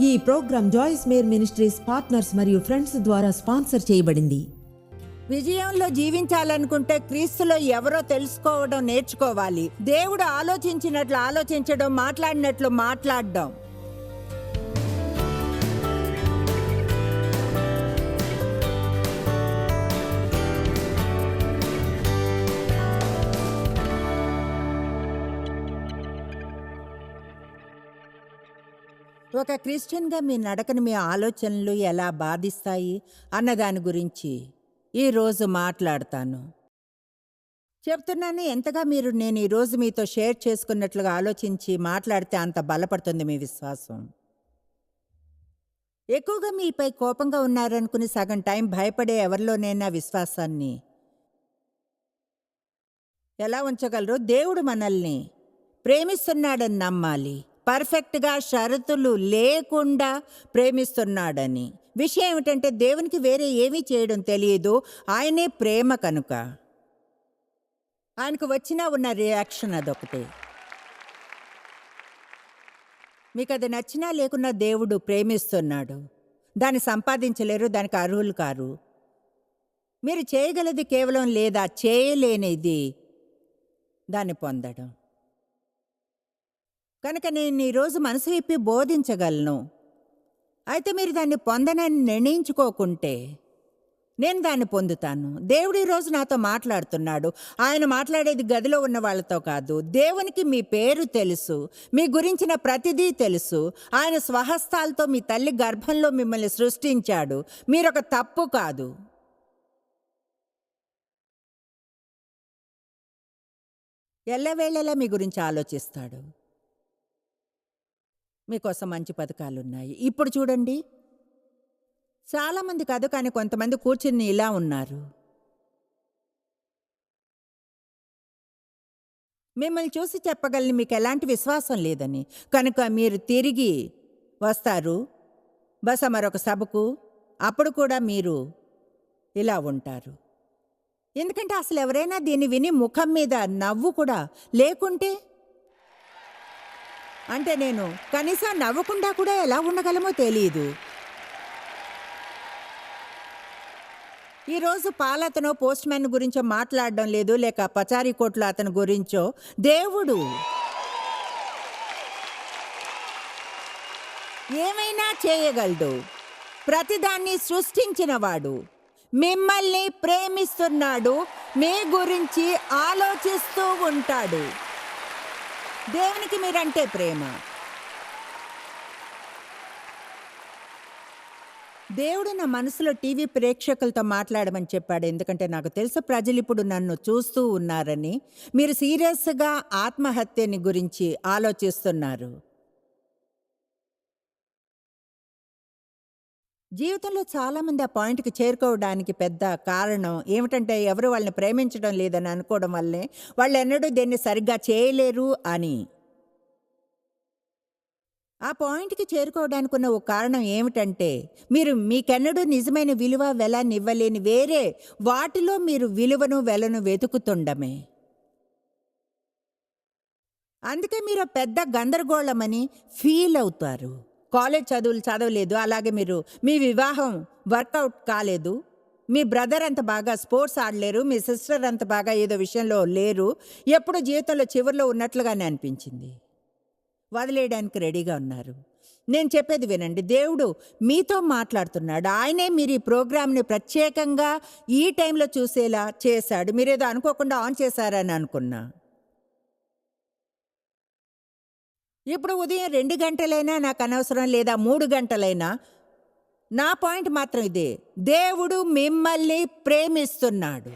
ఈ program Joyce Meyer ministries partners మరియు friends ద్వారా స్పాన్సర్ చేయబడింది. విజయంలో జీవించాలనుకుంటే క్రీస్తులో ఎవరో తెలుసుకోవడం నేర్చుకోవాలి. దేవుడు ఆలోచించినట్లు ఆలోచించడం మాట్లాడినట్లు మాట్లాడడం. ఒక క్రిస్టియన్గా మీ నడకను మీ ఆలోచనలు ఎలా బాధిస్తాయి అన్నదాని గురించి ఈరోజు మాట్లాడతాను. చెప్తున్నాను ఎంతగా మీరు నేను ఈరోజు మీతో షేర్ చేసుకున్నట్లుగా ఆలోచించి మాట్లాడితే అంత బలపడుతుంది మీ విశ్వాసం. ఎక్కువగా మీపై కోపంగా ఉన్నారనుకుని సగం టైం భయపడే ఎవరిలోనైనా విశ్వాసాన్ని ఎలా ఉంచగలరు దేవుడు మనల్ని ప్రేమిస్తున్నాడని నమ్మాలి. పర్ఫెక్ట్గా షరతులు లేకుండా ప్రేమిస్తున్నాడని. విషయం ఏమిటంటే దేవునికి వేరే ఏమీ చేయడం తెలియదు ఆయనే ప్రేమ కనుక. ఆయనకు వచ్చినా ఉన్న రియాక్షన్ అదొకటి. మీకు అది నచ్చినా లేకున్నా దేవుడు ప్రేమిస్తున్నాడు. దాన్ని సంపాదించలేరు దానికి అర్హులు కారు. మీరు చేయగలది కేవలం లేదా చేయలేనిది దాన్ని పొందడం. కనుక నేను ఈరోజు మనసు విప్పి బోధించగలను. అయితే మీరు దాన్ని పొందనని నిర్ణయించుకోకుంటే నేను దాన్ని పొందుతాను. దేవుడు ఈరోజు నాతో మాట్లాడుతున్నాడు. ఆయన మాట్లాడేది గదిలో ఉన్న వాళ్ళతో కాదు. దేవునికి మీ పేరు తెలుసు. మీ గురించిన ప్రతిదీ తెలుసు. ఆయన స్వహస్తాలతో మీ తల్లి గర్భంలో మిమ్మల్ని సృష్టించాడు. మీరొక తప్పు కాదు. ఎల్లవేళలా మీ గురించి ఆలోచిస్తాడు. మీకోసం మంచి పథకాలు ఉన్నాయి ఇప్పుడు చూడండి. చాలామంది కాదు కానీ కొంతమంది కూర్చుని ఇలా ఉన్నారు. మిమ్మల్ని చూసి చెప్పగలని మీకు ఎలాంటి విశ్వాసం లేదని. కనుక మీరు తిరిగి వస్తారు. బస మరొక సభకు. అప్పుడు కూడా మీరు ఇలా ఉంటారు. ఎందుకంటే అసలు ఎవరైనా దీన్ని విని ముఖం మీద నవ్వు కూడా లేకుంటే అంటే నేను కనీసం నవ్వకుండా కూడా ఎలా ఉండగలమో తెలియదు ఈరోజు పాలతనో పోస్ట్ మ్యాన్ గురించో మాట్లాడడం లేదు లేక పచారీ కోట్లు అతని గురించో దేవుడు. ఏమైనా చేయగలడు. ప్రతిదాన్ని సృష్టించినవాడు. మిమ్మల్ని ప్రేమిస్తున్నాడు మీ గురించి ఆలోచిస్తూ ఉంటాడు. దేవునికి మీరంటే ప్రేమ. దేవుడు నా మనసులో టీవీ ప్రేక్షకులతో మాట్లాడమని చెప్పాడు. ఎందుకంటే నాకు తెలుసు ప్రజలు ఇప్పుడు నన్ను చూస్తూ ఉన్నారని. మీరు సీరియస్గా ఆత్మహత్యని గురించి ఆలోచిస్తున్నారు. జీవితంలో చాలామంది ఆ పాయింట్కి చేరుకోవడానికి పెద్ద కారణం ఏమిటంటే ఎవరు వాళ్ళని ప్రేమించడం లేదని అనుకోవడం వల్లే వాళ్ళు ఎన్నడూ దీన్ని సరిగ్గా చేయలేరు అని. ఆ పాయింట్కి చేరుకోవడానికి ఉన్న ఒక కారణం ఏమిటంటే మీరు మీకెన్నడూ నిజమైన విలువ వెలాన్ని ఇవ్వలేని వేరే వాటిలో మీరు విలువను వెలను వెతుకుతుండమే. అందుకే మీరు పెద్ద గందరగోళమని ఫీల్ అవుతారు. కాలేజ్ చదువులు చదవలేదు. అలాగే మీరు మీ వివాహం వర్కౌట్ కాలేదు. మీ బ్రదర్ అంత బాగా స్పోర్ట్స్ ఆడలేరు. మీ సిస్టర్ అంత బాగా ఏదో విషయంలో లేరు. ఎప్పుడు జీవితంలో చివరిలో ఉన్నట్లుగానే అనిపించింది. వదిలేయడానికి రెడీగా ఉన్నారు. నేను చెప్పేది వినండి. దేవుడు మీతో మాట్లాడుతున్నాడు. ఆయనే మీరు ఈ ప్రోగ్రామ్ని ప్రత్యేకంగా ఈ టైంలో చూసేలా చేశాడు. మీరేదో అనుకోకుండా ఆన్ చేశారని అనుకున్నా. ఇప్పుడు ఉదయం రెండు గంటలైనా నాకు అనవసరం లేదా మూడు గంటలైనా నా పాయింట్ మాత్రం ఇదే. దేవుడు మిమ్మల్ని ప్రేమిస్తున్నాడు.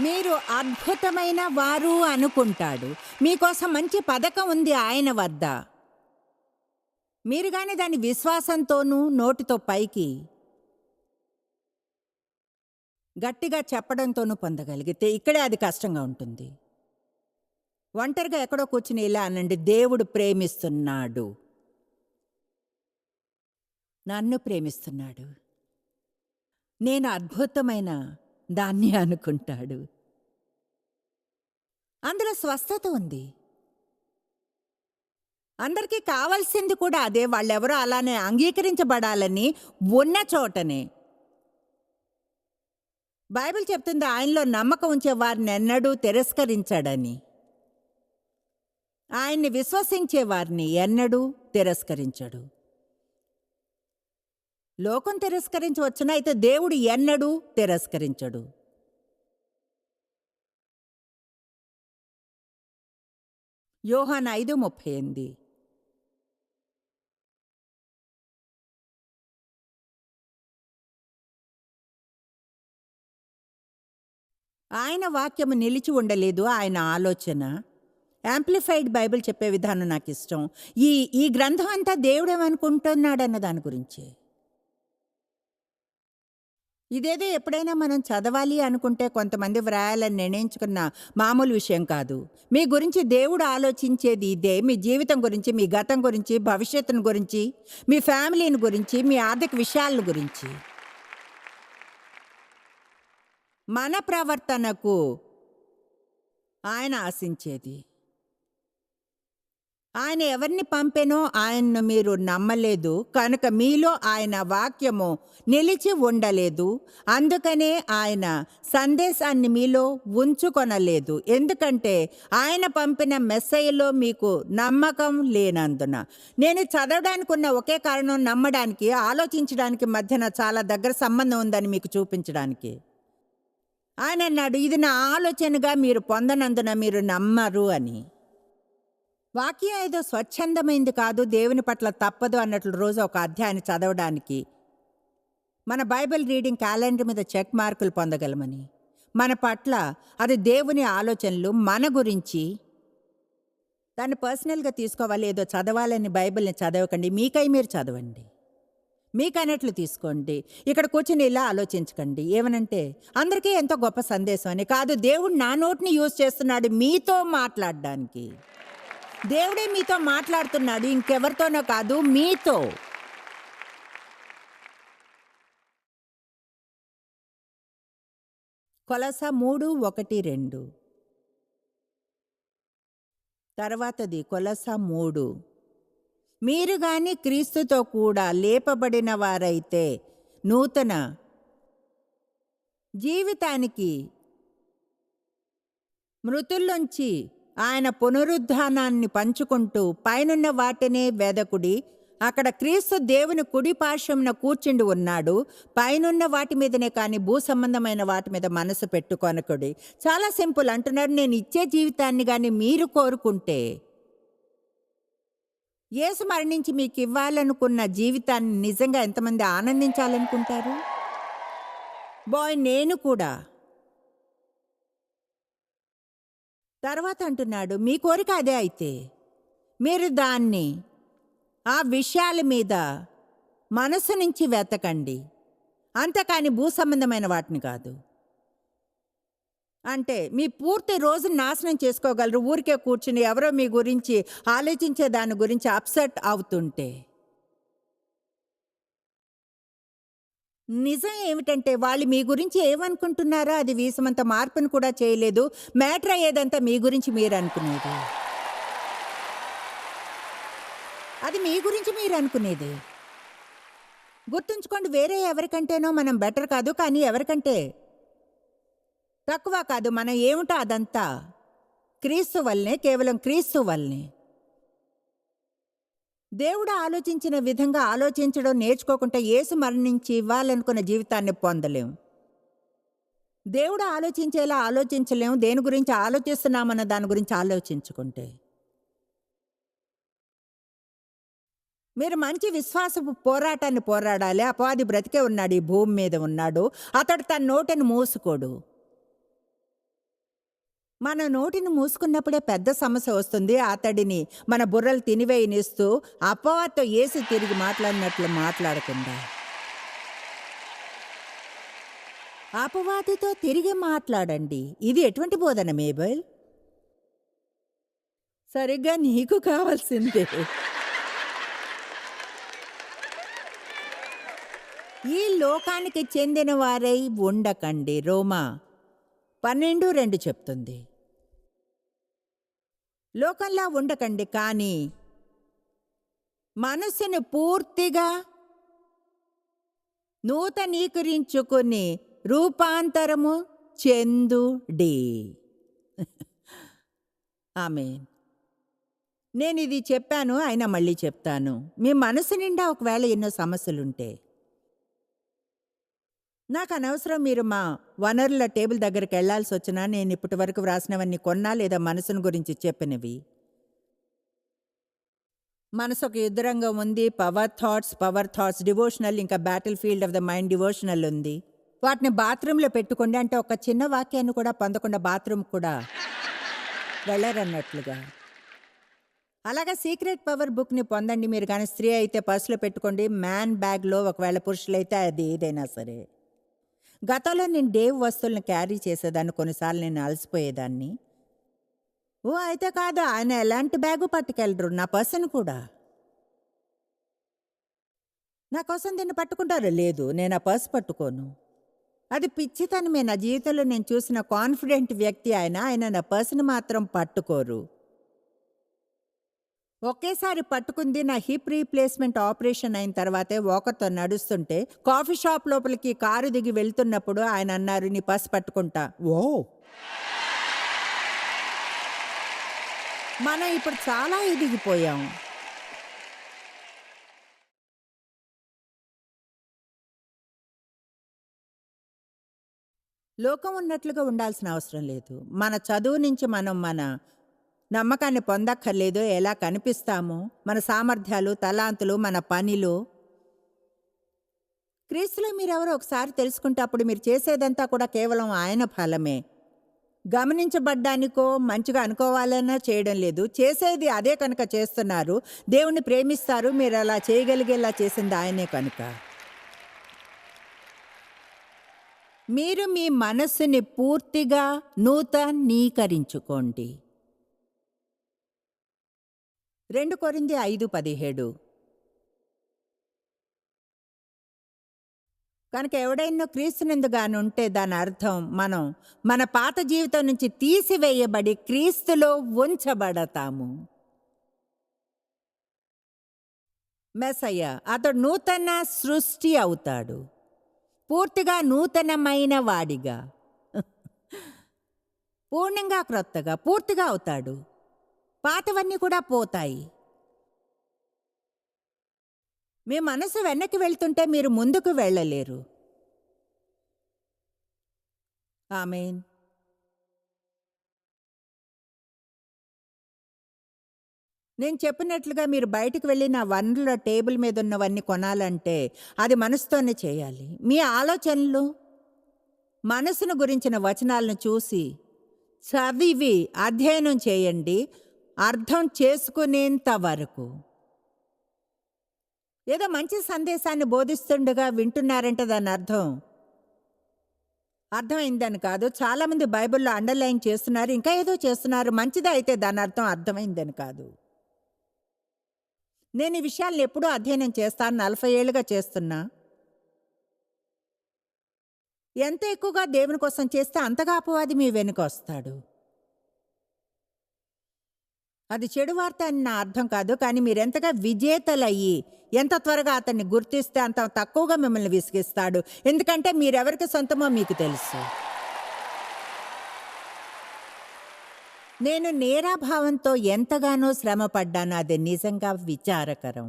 మీరు అద్భుతమైన వారు అనుకుంటాడు. మీకోసం మంచి పథకం ఉంది ఆయన వద్ద. మీరు కానీ దాని విశ్వాసంతోనూ నోటితో పైకి గట్టిగా చెప్పడంతోనూ పొందగలిగితే ఇక్కడే అది కష్టంగా ఉంటుంది. ఒంటరిగా ఎక్కడో కూర్చుని ఇలా అనండి దేవుడు ప్రేమిస్తున్నాడు. నన్ను ప్రేమిస్తున్నాడు. నేను అద్భుతమైన దాన్ని అనుకుంటాడు. అందులో స్వస్థత ఉంది. అందరికీ కావాల్సింది కూడా అదే. వాళ్ళెవరో అలానే అంగీకరించబడాలని ఉన్న చోటనే. బైబిల్ చెప్తుంది ఆయనలో నమ్మకం ఉంచే వారిని ఎన్నడూ తిరస్కరించాడని. ఆయన్ని విశ్వసించే వారిని ఎన్నడూ తిరస్కరించడు. లోకం తిరస్కరించవచ్చున? అయితే దేవుడు ఎన్నడూ తిరస్కరించడు. యోహాన్ ఐదు ముప్పై ఎనిమిది. ఆయన వాక్యము నిలిచి ఉండలేదు ఆయన ఆలోచన. యాంప్లిఫైడ్ బైబిల్ చెప్పే విధానం నాకు ఇష్టం ఈ ఈ గ్రంథం అంతా దేవుడు దాని గురించి. ఇదేదో ఎప్పుడైనా మనం చదవాలి అనుకుంటే కొంతమంది వ్రాయాలని నిర్ణయించుకున్న మామూలు విషయం కాదు. మీ గురించి దేవుడు ఆలోచించేది ఇదే. మీ జీవితం గురించి మీ గతం గురించి భవిష్యత్తును గురించి మీ ఫ్యామిలీని గురించి మీ ఆర్థిక విషయాల గురించి. మన ప్రవర్తనకు ఆయన ఆశించేది. ఆయన ఎవరిని పంపెనో ఆయన్ను మీరు నమ్మలేదు. కనుక మీలో ఆయన వాక్యము నిలిచి ఉండలేదు. అందుకనే ఆయన సందేశాన్ని మీలో ఉంచుకొనలేదు. ఎందుకంటే ఆయన పంపిన మెస్సయ్యలో మీకు నమ్మకం లేనందున. నేను చదవడానికి ఉన్న ఒకే కారణం నమ్మడానికి ఆలోచించడానికి మధ్యన చాలా దగ్గర సంబంధం ఉందని మీకు చూపించడానికి. ఆయన అన్నాడు ఇది నా ఆలోచనగా మీరు పొందనందున మీరు నమ్మరు అని. వాక్యం ఏదో స్వచ్ఛందమైంది కాదు దేవుని పట్ల తప్పదు అన్నట్లు రోజు ఒక అధ్యాయాన్ని చదవడానికి మన బైబిల్ రీడింగ్ క్యాలెండర్ మీద చెక్ మార్కులు పొందగలమని. మన పట్ల అది దేవుని ఆలోచనలు మన గురించి దాన్ని పర్సనల్గా తీసుకోవాలి ఏదో చదవాలని బైబిల్ని చదవకండి మీకై మీరు చదవండి. మీకు తీసుకోండి. ఇక్కడ కూర్చుని ఇలా ఆలోచించకండి. ఏమనంటే అందరికీ ఎంతో గొప్ప సందేశం అని కాదు దేవుడు నా నోటిని యూజ్ చేస్తున్నాడు మీతో మాట్లాడడానికి. దేవుడే మీతో మాట్లాడుతున్నాడు ఇంకెవరితోనో కాదు మీతో. కొలస మూడు ఒకటి రెండు. తర్వాతది కొలస మూడు. మీరు గాని క్రీస్తుతో కూడా లేపబడిన వారైతే నూతన జీవితానికి మృతుల్లోంచి ఆయన పునరుద్ధానాన్ని పంచుకుంటూ పైనున్న వాటినే వెదకుడి అక్కడ క్రీస్తు దేవుని కుడి పార్శ్వమున కూర్చుండి ఉన్నాడు. పైనున్న వాటి మీదనే కానీ భూ సంబంధమైన వాటి మీద మనసు పెట్టుకొనకుడి. చాలా సింపుల్ అంటున్నాడు నేను ఇచ్చే జీవితాన్ని కానీ మీరు కోరుకుంటే. యేసు మరణించి మీకు ఇవ్వాలనుకున్న జీవితాన్ని నిజంగా ఎంతమంది ఆనందించాలనుకుంటారు? బాయ్ నేను కూడా. తర్వాత అంటున్నాడు మీ కోరిక అదే అయితే. మీరు దాన్ని ఆ విషయాల మీద మనసు నుంచి వెతకండి. అంతకాని భూ సంబంధమైన వాటిని కాదు. అంటే మీ పూర్తి రోజు నాశనం చేసుకోగలరు ఊరికే కూర్చుని ఎవరో మీ గురించి ఆలోచించే దాని గురించి అప్సెట్ అవుతుంటే. నిజం ఏమిటంటే వాళ్ళు మీ గురించి ఏమనుకుంటున్నారో? అది వీసమంత మార్పును కూడా చేయలేదు. మ్యాటర్ అయ్యేదంతా మీ గురించి మీరు అనుకునేది. అది మీ గురించి మీరు అనుకునేది. గుర్తుంచుకోండి వేరే ఎవరికంటేనో మనం బెటర్ కాదు కానీ ఎవరికంటే తక్కువ కాదు. మనం ఏమిటో అదంతా క్రీస్తు వల్లనే కేవలం క్రీస్తు వల్లనే. దేవుడు ఆలోచించిన విధంగా ఆలోచించడం నేర్చుకోకుండా యేసు మరణించి ఇవ్వాలనుకున్న జీవితాన్ని పొందలేం. దేవుడు ఆలోచించేలా ఆలోచించలేం. దేని గురించి ఆలోచిస్తున్నామన్న దాని గురించి ఆలోచించుకుంటే. మీరు మంచి విశ్వాసపు పోరాటాన్ని పోరాడాలి. అపవాది బ్రతికే ఉన్నాడు ఈ భూమి మీద ఉన్నాడు. అతడు తన నోటిని మూసుకోడు. మన నోటిని మూసుకున్నప్పుడే పెద్ద సమస్య వస్తుంది. అతడిని మన బుర్రలు తినివేయనిస్తూ అపవాదితో ఏసి తిరిగి మాట్లాడినట్లు మాట్లాడకుండా. అపవాదితో తిరిగి మాట్లాడండి. ఇది ఎటువంటి బోధన మేబల్? సరిగ్గా నీకు కావాల్సిందే. ఈ లోకానికి చెందిన వారై ఉండకండి. రోమా పన్నెండు రెండు చెప్తుంది. లోకంలా ఉండకండి కానీ మనస్సును పూర్తిగా నూతనీకరించుకుని రూపాంతరము చెందుడి. ఆమె నేను ఇది చెప్పాను అయినా మళ్ళీ చెప్తాను. మీ మనసు నిండా ఒకవేళ ఎన్నో సమస్యలుంటే నాకు అనవసరం మీరు మా వనరుల టేబుల్ దగ్గరికి వెళ్ళాల్సి వచ్చినా నేను ఇప్పటి వరకు వ్రాసినవన్నీ కొన్నా లేదా మనసును గురించి చెప్పినవి. మనసు ఒక యుద్ధరంగం ఉంది power thoughts power thoughts devotional ఇంకా battlefield of the mind devotional ఉంది. వాటిని బాత్రూంలో పెట్టుకోండి అంటే ఒక చిన్న వాక్యాన్ని కూడా పొందకుండా బాత్రూమ్ కూడా వెళ్ళరన్నట్లుగా. అలాగే సీక్రెట్ పవర్ బుక్ని పొందండి మీరు కానీ స్త్రీ అయితే పర్సులో పెట్టుకోండి మ్యాన్ బ్యాగ్లో ఒకవేళ పురుషులైతే అది ఏదైనా సరే. గతంలో నేను డేవ్ వస్తువులను క్యారీ చేసేదాన్ని కొన్నిసార్లు నేను అలసిపోయేదాన్ని. ఓ అయితే కాదు ఆయన ఎలాంటి బ్యాగు పట్టుకెళ్ళరు? నా పర్సన్ కూడా. నా కోసం దీన్ని పట్టుకుంటారు లేదు నేను ఆ పర్స్ పట్టుకోను. అది పిచ్చితనమే నా జీవితంలో నేను చూసిన కాన్ఫిడెంట్ వ్యక్తి ఆయన ఆయన నా పర్సన్ మాత్రం పట్టుకోరు. ఒకేసారి పట్టుకుంది నా హిప్ రీప్లేస్మెంట్ ఆపరేషన్ అయిన తర్వాతే వాకర్తో నడుస్తుంటే కాఫీ షాప్ లోపలికి కారు దిగి వెళ్తున్నప్పుడు ఆయన అన్నారు నీ పర్స్ పట్టుకుంటా. ఓ మనం ఇప్పుడు చాలా ఎదిగిపోయాం. లోకం ఉన్నట్లుగా ఉండాల్సిన అవసరం లేదు. మన చదువు నుంచి మనం మన నమ్మకాన్ని పొందక్కర్లేదు. ఎలా కనిపిస్తామో? మన సామర్థ్యాలు తలాంతులు మన పనిలో. క్రీస్తులో మీరెవరో ఒకసారి తెలుసుకుంటే అప్పుడు మీరు చేసేదంతా కూడా కేవలం ఆయన ఫలమే. గమనించబడ్డానికో మంచిగా అనుకోవాలన్నా చేయడం లేదు. చేసేది అదే కనుక చేస్తున్నారు. దేవుణ్ణి ప్రేమిస్తారు. మీరు అలా చేయగలిగేలా చేసింది ఆయనే కనుక. మీరు మీ మనస్సుని పూర్తిగా నూతనీకరించుకోండి. రెండు కొరింది ఐదు పదిహేడు. కనుక ఎవడైనా క్రీస్తునందుగానుంటే దాని అర్థం మనం మన పాత జీవితం నుంచి తీసివేయబడి క్రీస్తులో ఉంచబడతాము. మెసయ్య అతడు నూతన సృష్టి అవుతాడు. పూర్తిగా నూతనమైన వాడిగా. పూర్ణంగా క్రొత్తగా పూర్తిగా అవుతాడు. పాతవన్నీ కూడా పోతాయి. మీ మనసు వెనక్కి వెళ్తుంటే మీరు ముందుకు వెళ్ళలేరు. ఆమెన్. నేను చెప్పినట్లుగా మీరు బయటకు వెళ్ళి నా వనరుల టేబుల్ మీద ఉన్నవన్నీ కొనాలంటే అది మనసుతోనే చేయాలి. మీ ఆలోచనలు మనసును గురించిన వచనాలను చూసి చదివి అధ్యయనం చేయండి. అర్థం చేసుకునేంత వరకు. ఏదో మంచి సందేశాన్ని బోధిస్తుండగా వింటున్నారంటే దాని అర్థం. అర్థమైందని కాదు చాలామంది బైబిల్లో అండర్లైన్ చేస్తున్నారు ఇంకా ఏదో చేస్తున్నారు మంచిదే అయితే దాని అర్థం అర్థమైందని కాదు. నేను ఈ విషయాలను ఎప్పుడూ అధ్యయనం చేస్తాను నలభై ఏళ్ళుగా చేస్తున్నా. ఎంత ఎక్కువగా దేవుని కోసం చేస్తే అంతగా అపవాది మీ వెనుక వస్తాడు. అది చెడు వార్త అని నా అర్థం కాదు కానీ మీరెంతగా విజేతలయ్యి ఎంత త్వరగా అతన్ని గుర్తిస్తే అంత తక్కువగా మిమ్మల్ని విసిగిస్తాడు. ఎందుకంటే మీరెవరికి సొంతమో మీకు తెలుసు. నేను నేరాభావంతో ఎంతగానో శ్రమ పడ్డాను అది నిజంగా విచారకరం.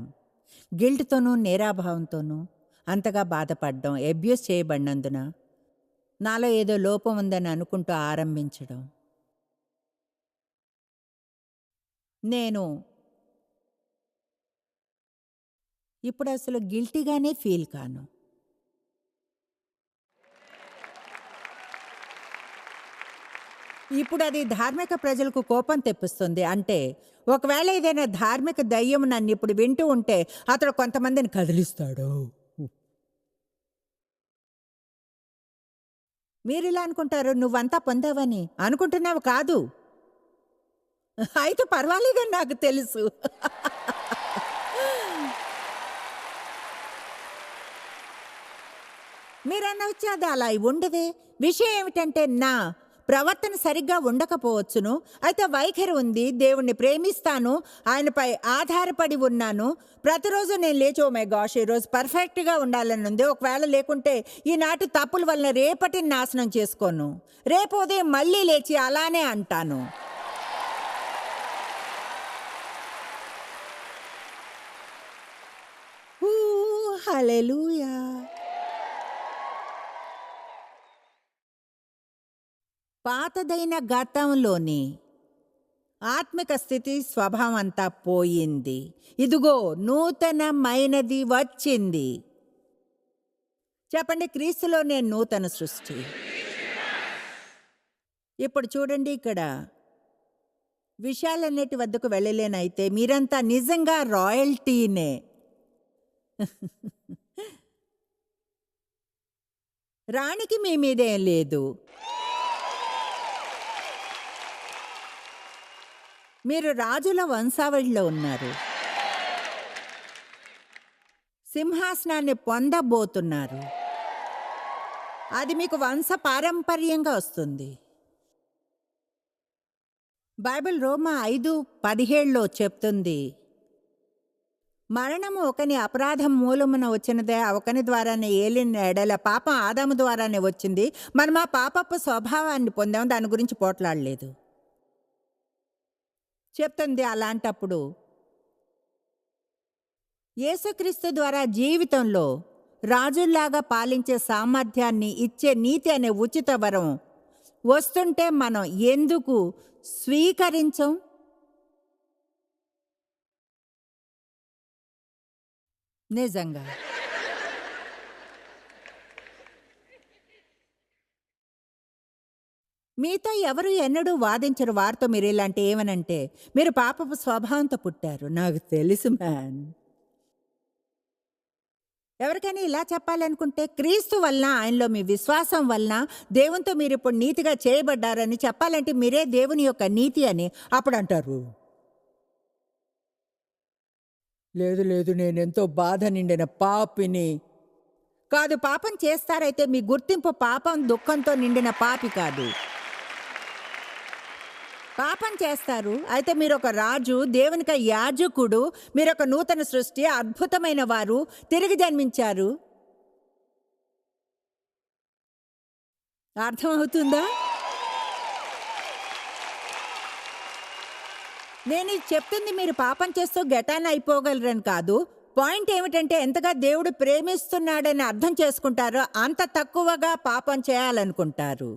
గిల్ట్తోనూ నేరాభావంతోనూ అంతగా బాధపడడం అబ్యూస్ చేయబడినందున నాలో ఏదో లోపం ఉందని అనుకుంటూ ఆరంభించడం. నేను. ఇప్పుడు అసలు గిల్టీగానే ఫీల్ కాను. ఇప్పుడు అది ధార్మిక ప్రజలకు కోపం తెప్పిస్తుంది. అంటే ఒకవేళ ఏదైనా ధార్మిక దయ్యం నన్ను ఇప్పుడు వింటూ ఉంటే అతడు కొంతమందిని కదిలిస్తాడు. మీరు ఇలా అనుకుంటారు నువ్వంతా పొందావని. అనుకుంటున్నావు కాదు. అయితే పర్వాలేదని నాకు తెలుసు. మీరన్న అది అలా ఉండదే? విషయం ఏమిటంటే నా ప్రవర్తన సరిగ్గా ఉండకపోవచ్చును. అయితే వైఖరి ఉంది. దేవుణ్ణి ప్రేమిస్తాను. ఆయనపై ఆధారపడి ఉన్నాను. ప్రతిరోజు నేను లేచి ఓ మై గాష్ ఈరోజు పర్ఫెక్ట్గా ఉండాలని ఉంది. ఒకవేళ లేకుంటే ఈనాటి తప్పుల వలన రేపటిని నాశనం చేసుకోను. రేపు ఉదయం మళ్ళీ లేచి అలానే అంటాను. హల్లెలూయా పాతదైన గతంలోని ఆత్మిక స్థితి స్వభావం అంతా పోయింది. ఇదిగో నూతనమైనది వచ్చింది. చెప్పండి క్రీస్తులో నేను నూతన సృష్టి. ఇప్పుడు చూడండి ఇక్కడ. విషయాలన్నిటి వద్దకు వెళ్ళలేనైతే మీరంతా నిజంగా రాయల్టీనే. రాణికి మీ మీదేం లేదు. మీరు రాజుల వంశావళిలో ఉన్నారు. సింహాసనాన్ని పొందబోతున్నారు. అది మీకు వంశ పారంపర్యంగా వస్తుంది. బైబిల్ రోమా ఐదు పదిహేడులో చెప్తుంది. మరణము ఒకని అపరాధం మూలమున వచ్చినదే ఒకని ద్వారానే ఏలిన ఎడల పాపం ఆదాము ద్వారానే వచ్చింది. మనం ఆ పాపపు స్వభావాన్ని పొందాం దాని గురించి పోట్లాడలేదు. చెప్తుంది అలాంటప్పుడు యేసుక్రీస్తు ద్వారా జీవితంలో రాజుల్లాగా పాలించే సామర్థ్యాన్ని ఇచ్చే నీతి అనే ఉచిత వరం వస్తుంటే మనం ఎందుకు స్వీకరించం? నిజంగా. మీతో ఎవరు ఎన్నడూ వాదించరు వారితో మీరు ఇలాంటి ఏమనంటే మీరు పాపపు స్వభావంతో పుట్టారు. నాకు తెలుసు మ్యాన్. ఎవరికైనా ఇలా చెప్పాలనుకుంటే క్రీస్తు వలన ఆయనలో మీ విశ్వాసం వలన దేవునితో మీరు ఇప్పుడు నీతిగా చేయబడ్డారని చెప్పాలంటే మీరే దేవుని యొక్క నీతి అని అప్పుడు అంటారు లేదు లేదు నేనెంతో బాధ నిండిన పాపిని. కాదు పాపం చేస్తారైతే మీ గుర్తింపు పాపం దుఃఖంతో నిండిన పాపి కాదు. పాపం చేస్తారు. అయితే మీరు ఒక రాజు దేవునిక యాజకుడు మీరు ఒక నూతన సృష్టి అద్భుతమైన వారు తిరిగి జన్మించారు. అర్థమవుతుందా? నేను ఇది చెప్తుంది మీరు పాపం చేస్తూ గెటాన్ అయిపోగలరని కాదు. పాయింట్ ఏమిటంటే ఎంతగా దేవుడు ప్రేమిస్తున్నాడని అర్థం చేసుకుంటారో అంత తక్కువగా పాపం చేయాలనుకుంటారు.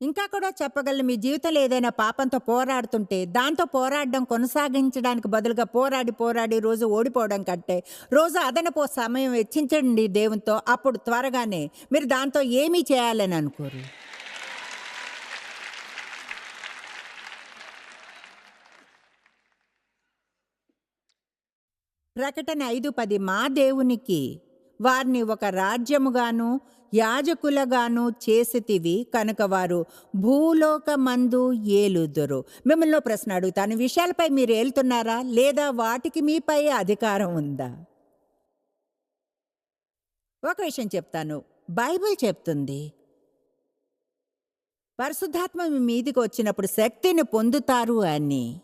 ఇంకా కూడా చెప్పగలను మీ జీవితంలో ఏదైనా పాపంతో పోరాడుతుంటే దాంతో పోరాడడం కొనసాగించడానికి బదులుగా పోరాడి పోరాడి రోజు ఓడిపోవడం కంటే రోజు అదనపు సమయం వెచ్చించండి దేవునితో అప్పుడు త్వరగానే మీరు దాంతో ఏమీ చేయాలని అనుకోరు. ప్రకటన ఐదు పది మా దేవునికి. వారిని ఒక రాజ్యముగాను యాజకులగాను చేసితివి కనుక వారు భూలోకమందు ఏలుదురు. మిమ్మల్ని ప్రశ్న అడుగుతాను విషయాలపై మీరు ఏలుతున్నారా? లేదా వాటికి మీపై అధికారం ఉందా? ఒక విషయం చెప్తాను. బైబిల్ చెప్తుంది పరిశుద్ధాత్మ మీ మీదికి వచ్చినప్పుడు శక్తిని పొందుతారు అని.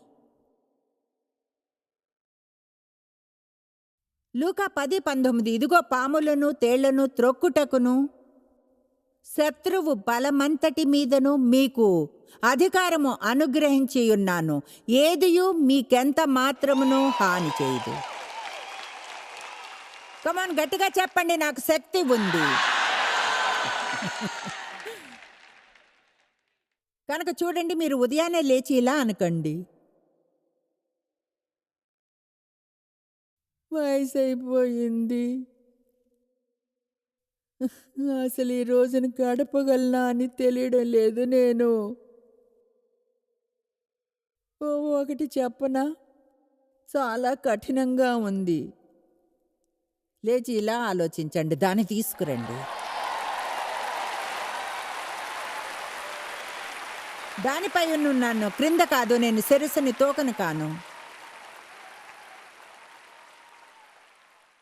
లూకా పది పంతొమ్మిది. ఇదిగో పాములను తేళ్ళను త్రొక్కుటకును శత్రువు బలమంతటి మీదను మీకు అధికారము అనుగ్రహించి ఉన్నాను ఏదియు మీకెంత మాత్రమును హాని చేయదు. కమాన్ గట్టిగా చెప్పండి నాకు శక్తి ఉంది. కనుక చూడండి మీరు ఉదయాన్నే లేచి ఇలా అనకండి. వయసైపోయింది. అసలు ఈ రోజును గడపగలనా అని తెలియడం లేదు నేను. ఓ ఒకటి చెప్పనా? చాలా కఠినంగా ఉంది. లేచి ఇలా ఆలోచించండి దాన్ని తీసుకురండి. దానిపై ఉన్నాను క్రింద కాదు నేను శిరస్సుని తోకను కాను.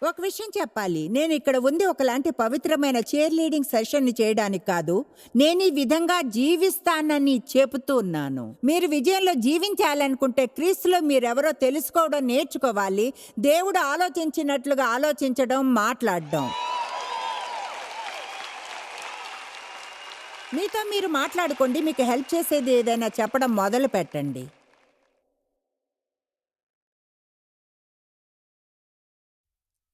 ఒక విషయం చెప్పాలి. నేను ఇక్కడ ఉంది ఒకలాంటి పవిత్రమైన చైర్ లీడింగ్ సెషన్ చేయడానికి కాదు. నేను ఈ విధంగా జీవిస్తానని చెబుతున్నాను మీరు విజయంలో జీవించాలనుకుంటే క్రీస్తులో మీరెవరో తెలుసుకోవడం నేర్చుకోవాలి. దేవుడు ఆలోచించినట్లుగా ఆలోచించడం మాట్లాడడం. మీతో మీరు మాట్లాడుకోండి. మీకు హెల్ప్ చేసేది ఏదైనా చెప్పడం మొదలు పెట్టండి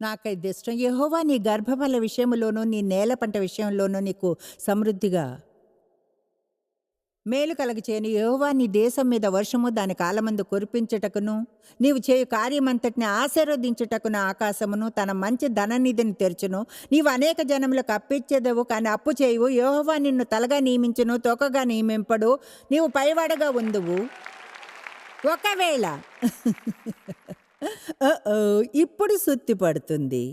నాకైతే ఇష్టం. యహోవా నీ గర్భఫల విషయంలోనూ నీ నేల పంట విషయంలోనూ నీకు సమృద్ధిగా మేలు కలగచేయని. యహోవా నీ దేశం మీద వర్షము దాని కాలమందు కురిపించుటకును నీవు చేయు కార్యమంతటిని ఆశీర్వదించుటకును ఆకాశమును తన మంచి ధననిధిని తెరచును. నీవు అనేక జనములకు అప్పిచ్చేదవు కానీ అప్పు చేయవు. యహోవా నిన్ను తలగా నియమించును తొకగా నియమింపడు. నీవు పైవాడగా ఉందువు. ఒకవేళ ఇప్పుడు సుత్తి పడుతుంది.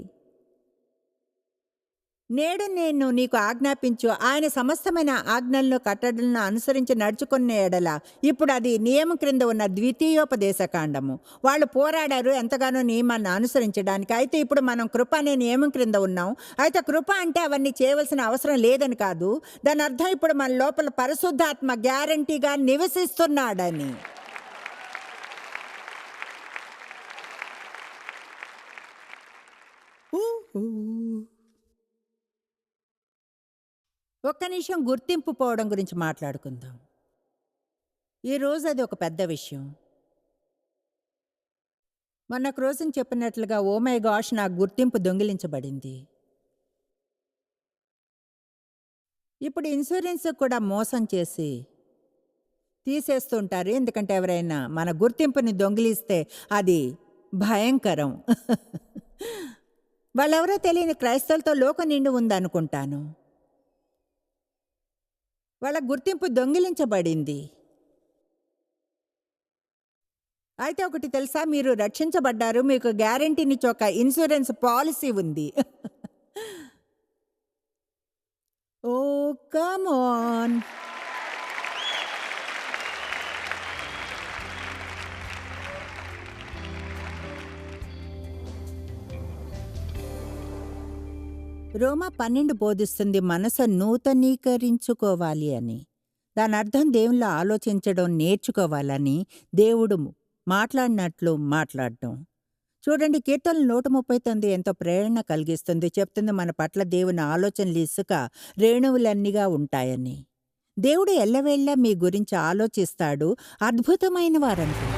నేడు నేను నీకు ఆజ్ఞాపించు ఆయన సమస్తమైన ఆజ్ఞలను కట్టడలను అనుసరించి నడుచుకున్న ఎడల. ఇప్పుడు అది నియమం క్రింద ఉన్న ద్వితీయోపదేశ కాండము వాళ్ళు పోరాడారు ఎంతగానో నియమాన్ని అనుసరించడానికి. అయితే ఇప్పుడు మనం కృప అనే నియమం క్రింద ఉన్నాం. అయితే కృప అంటే అవన్నీ చేయవలసిన అవసరం లేదని కాదు. దాని అర్థం ఇప్పుడు మన లోపల పరిశుద్ధాత్మ గ్యారంటీగా నివసిస్తున్నాడని. ఒక్క నిమిషం గుర్తింపు పోవడం గురించి మాట్లాడుకుందాం. ఈరోజు అది ఒక పెద్ద విషయం. మొన్న ఒక రోజున చెప్పినట్లుగా ఓ మై గాష్ నా గుర్తింపు దొంగిలించబడింది. ఇప్పుడు ఇన్సూరెన్స్ కూడా మోసం చేసి తీసేస్తుంటారు ఎందుకంటే ఎవరైనా మన గుర్తింపుని దొంగిలిస్తే అది భయంకరం. వాళ్ళెవరో తెలియని క్రైస్తవులతో లోకం నిండి ఉందనుకుంటాను. వాళ్ళ గుర్తింపు దొంగిలించబడింది. అయితే ఒకటి తెలుసా? మీరు రక్షించబడ్డారు మీకు గ్యారంటీనిచ్చి ఒక ఇన్సూరెన్స్ పాలసీ ఉంది. ఓ కమాన్ రోమా పన్నెండు బోధిస్తుంది మనసు నూతనీకరించుకోవాలి అని. దాని అర్థం దేవుళ్ళు ఆలోచించడం నేర్చుకోవాలని దేవుడు మాట్లాడినట్లు మాట్లాడడం చూడండి కీర్తనలు నూట ముప్పై తొమ్మిది ఎంతో ప్రేరణ కలిగిస్తుంది. చెప్తుంది మన పట్ల దేవుని ఆలోచనలు ఇసుక రేణువులన్నీగా ఉంటాయని. దేవుడు ఎల్లవేళ్ళ మీ గురించి ఆలోచిస్తాడు అద్భుతమైన వారంటారు